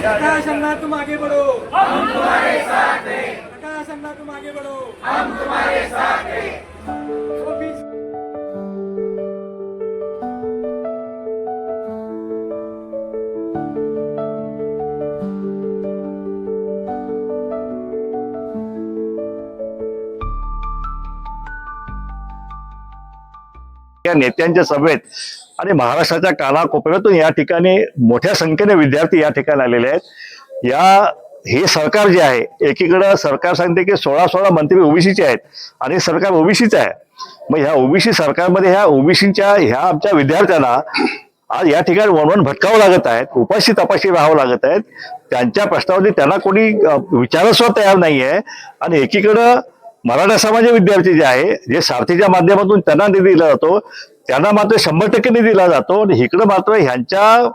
प्रकाश अन्ना तुम आगे बढ़ो। हम तुम्हारे साथ हैं। प्रकाश अन्ना तुम आगे बढ़ो। हम तुम्हारे साथ हैं। त्या नेत्यांच्या सभेत आणि महाराष्ट्राच्या कानाकोपऱ्यातून या ठिकाणी मोठ्या संख्येने विद्यार्थी या ठिकाणी आलेले आहेत. या हे सरकार जे आहे एकीकडं सरकार सांगते की सोळा सोळा मंत्री ओबीसीचे आहेत आणि सरकार ओबीसीचं आहे. मग ह्या ओबीसी सरकारमध्ये ह्या ओबीसीच्या ह्या आमच्या विद्यार्थ्यांना आज या ठिकाणी वणवण भटकावं लागत आहेत उपाशी तपाशी राहावं लागत आहेत. त्यांच्या प्रश्नावरती त्यांना कोणी विचारस्व तयार नाही आहे आणि एकीकडं मराठा समाज विद्यार्थी जे आहे जे सारथीच्या माध्यमातून त्यांना निधी दिला जातो त्यांना मात्र शंभर टक्के निधी दिला जातो आणि इकडं मात्र ह्यांच्या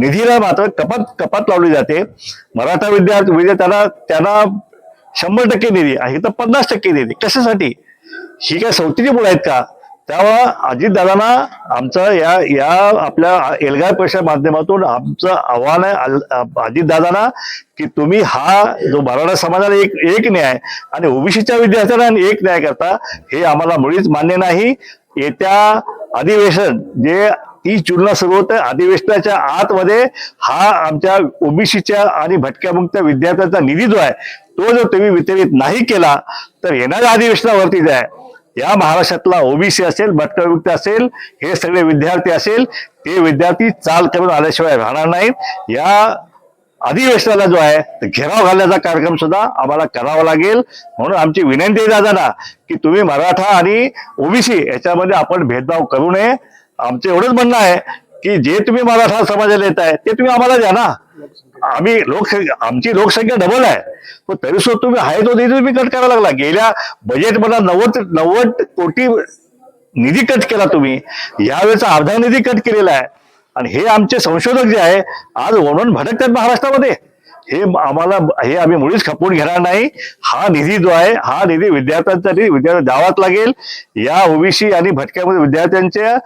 निधीला मात्र कपात कपात लावली जाते. मराठा विद्यार्थी म्हणजे त्यांना शंभर टक्के निधी आहे तर पन्नास टक्के निधी. कशासाठी? ही काय सवतीची मुलं आहेत का? त्यामुळं अजितदादांना आमचं या या आपल्या एल्गार परिषद माध्यमातून आमचं आव्हान आहे अजितदादांना की तुम्ही हा जो मराठा समाजाला एक एक न्याय आणि ओबीसीच्या विद्यार्थ्यांना एक न्याय करता हे आम्हाला मुळीच मान्य नाही. येत्या अधिवेशन जे तीस जूनला सुरू होतं अधिवेशनाच्या आतमध्ये हा आमच्या ओबीसीच्या आणि भटक्यामुक्त विद्यार्थ्यांचा निधी जो आहे तो जर तुम्ही वितरित नाही केला तर येणाऱ्या अधिवेशनावरती जे आहे या महाराष्ट्रातला ओबीसी असेल भटकविमुक्त असेल हे सगळे विद्यार्थी असेल ते विद्यार्थी चाल करून आल्याशिवाय राहणार नाहीत या अधिवेशनाला जो आहे घेराव घालण्याचा कार्यक्रम सुद्धा आम्हाला करावा लागेल. म्हणून आमची विनंती आहे दादांना की तुम्ही मराठा आणि ओबीसी याच्यामध्ये आपण भेदभाव करू नये. आमचं एवढंच म्हणणं आहे की जे तुम्ही मराठा समाजाला येत आहे ते तुम्ही आम्हाला द्या ना. आम्ही लोकसंख्या आमची लोकसंख्या डबल आहे. पण तरी सुद्धा तुम्ही आहे तो निधी तुम्ही कट करायला लागला. गेल्या बजेटमध्ये नव्वद नव्वद कोटी निधी कट केला तुम्ही. यावेळेचा अर्धा निधी कट केलेला आहे. आणि हे आमचे संशोधक जे आहे आज वणवण भटकतात महाराष्ट्रामध्ये. हे आम्हाला हे आम्ही मुळीच खपवून घेणार नाही. हा निधी जो आहे हा निधी विद्यार्थ्यांसाठी विद्यार्थी द्यावाच लागेल. या ओबीसी आणि भटक्यामध्ये विद्यार्थ्यांच्या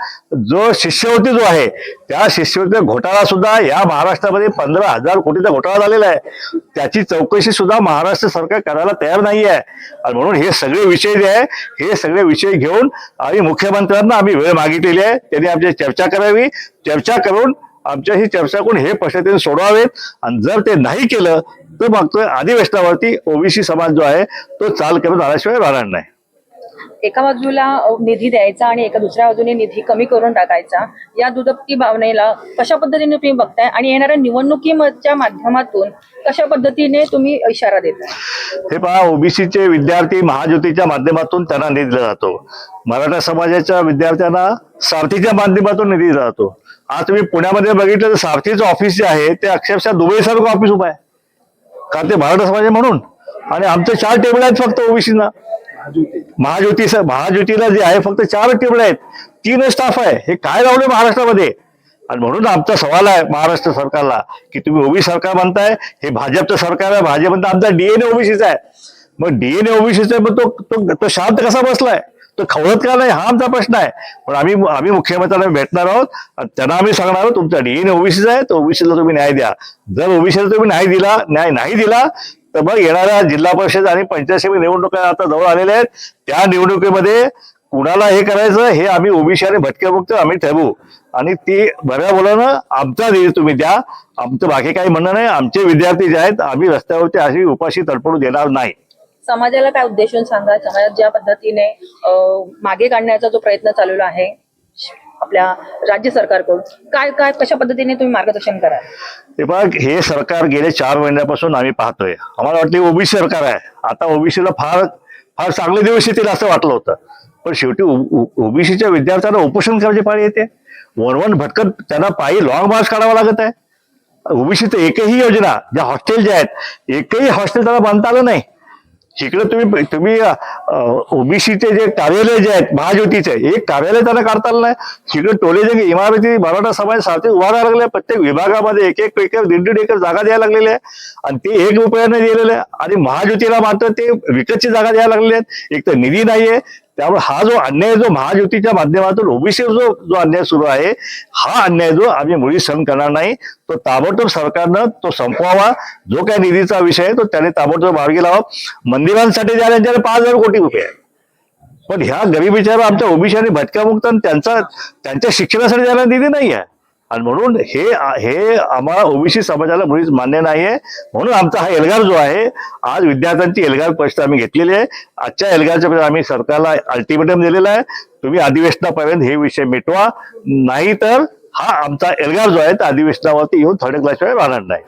जो शिष्यवृत्ती जो आहे त्या शिष्यवृत्ती घोटाळा सुद्धा या महाराष्ट्रामध्ये पंधरा हजार कोटीचा घोटाळा झालेला आहे. त्याची चौकशी सुद्धा महाराष्ट्र सरकार करायला तयार नाही आहे आणि म्हणून हे सगळे विषय जे आहे हे सगळे विषय घेऊन आम्ही मुख्यमंत्र्यांना आम्ही वेळ मागितलेली आहे. त्यांनी आमची चर्चा करावी. चर्चा करून आमच्याशी चर्चा करून हे प्रश्न त्यांनी सोडवावेत. आणि जर ते नाही केलं तर मागतोय अधिवेशनावरती ओबीसी समाज जो आहे तो चाल करत आल्याशिवाय राहणार नाही. एका बाजूला निधी द्यायचा आणि एका दुसऱ्या बाजूने निधी कमी करून टाकायचा. या दुधपती भावनेला कशा पद्धतीने तुम्ही बघताय? आणि येणाऱ्या निवडणुकीच्या माध्यमातून कशा पद्धतीने तुम्ही इशारा देताय? हे पहा ओबीसीचे विद्यार्थी महाज्योतीच्या माध्यमातून त्यांना निधी दिला जातो. मराठा समाजाच्या विद्यार्थ्यांना सारथीच्या माध्यमातून निधी दिला जातो. आज तुम्ही पुण्यामध्ये बघितलं तर सारथीचं ऑफिस जे आहे ते अक्षरशः दुबई सारखं ऑफिस उभं आहे. का ते मराठा समाज म्हणून. आणि आमचे चार टेबल आहेत फक्त ओबीसीना. महाज्योती महाज्योतीला जे आहे फक्त चार टेबल आहेत. तीन स्टाफ आहे. हे काय लावले महाराष्ट्रामध्ये? आणि म्हणून आमचा सवाल आहे महाराष्ट्र सरकारला की तुम्ही ओबीसी सरकार म्हणताय हे भाजपचं सरकार आहे भाजप म्हणता आमचा डीएनए ओबीसीचा आहे. मग डीएनए ओबीसीचा मग तो तो तो शांत कसा बसलाय? तो खवळत का नाही? हा आमचा प्रश्न आहे. पण आम्ही आम्ही मुख्यमंत्र्यांना भेटणार आहोत आणि त्यांना आम्ही सांगणार आहोत तुमचा डीएनए ओबीसीचा आहे तर ओबीसीला तुम्ही न्याय द्या. जर ओबीसीला तुम्ही न्याय दिला न्याय नाही दिला तर मग येणाऱ्या जिल्हा परिषद आणि पंचायत समिती निवडणुका आता जवळ आलेल्या आहेत. त्या निवडणुकीमध्ये कुणाला हे करायचं हे आम्ही ओबीसी आणि भटक्यामुक्त आम्ही ठरवू. आणि ती बऱ्या बोलानं आमचा निधी तुम्ही द्या. आमचं बाकी काही म्हणणं नाही. आमचे विद्यार्थी जे आहेत आम्ही रस्त्यावरती अशी उपाशी तडफडू देणार नाही. समाजाला काय उद्देशून सांगा? समाजात ज्या पद्धतीने मागे काढण्याचा जो प्रयत्न चाललेला आहे आपल्या राज्य सरकारकडून? काय काय कशा पद्धतीने तुम्ही मार्गदर्शन कराल? हे बघ हे सरकार गेले चार महिन्यापासून आम्ही पाहतोय. आम्हाला वाटलं ओबीसी सरकार आहे. आता ओबीसीला फार फार चांगले दिवस येतील असं वाटलं होतं. पण शेवटी ओबीसीच्या विद्यार्थ्यांना उपोषण करायची पाळी येते. वणवण भटकत त्यांना पायी लॉंग मार्च काढावा लागत आहे. ओबीसी तर एकही योजना ज्या हॉस्टेल ज्या आहेत एकही हॉस्टेल त्याला बांधता आलं नाही. इकडे तुम्ही तुम्ही ओबीसीचे जे कार्यालय जे आहेत महाज्योतीचे एक कार्यालय त्यांना काढता आलं नाही. टोले जे इमारती मराठा समाज सारखे उभारायला लागले प्रत्येक विभागामध्ये एक एक एकर दीड दीड एकर जागा द्यायला लागलेली आहे. आणि ते एक रुपयाने दिलेले आहे. आणि महाज्योतीला मात्र ते विकतची जागा द्यायला लागलेली आहेत. एक तर निधी नाहीये त्यामुळे हा जो अन्याय जो महाज्योतीच्या माध्यमातून ओबीसी जो जो अन्याय सुरू आहे हा अन्याय जो आम्ही मुळी सहन करणार नाही. तो ताबडतोब सरकारनं तो संपवावा. जो काय निधीचा विषय आहे तो त्याने ताबडतोब मार्गी लावा. मंदिरांसाठी द्या त्यांच्याकडे पाच हजार कोटी रुपये आहेत. पण ह्या गरिबीच्या आमच्या ओबीसी आणि भटक्यामुक्त आणि त्यांचा त्यांच्या शिक्षणासाठी द्यायला निधी नाही आहे. आणि म्हणून हे हे आम्हाला ओबीसी समाजाला मुळीच मान्य नाही आहे म्हणून आमचा हा एल्गार जो आहे आज विद्यार्थ्यांची एल्गार परिषद आम्ही घेतलेली आहे. आजच्या एल्गारच्या आम्ही सरकारला अल्टिमेटम दिलेला आहे. तुम्ही अधिवेशनापर्यंत हे विषय मिटवा. नाही तर हा आमचा एल्गार जो आहे त्या अधिवेशनावरती येऊन थर्ड क्लासशिवाय राहणार नाही.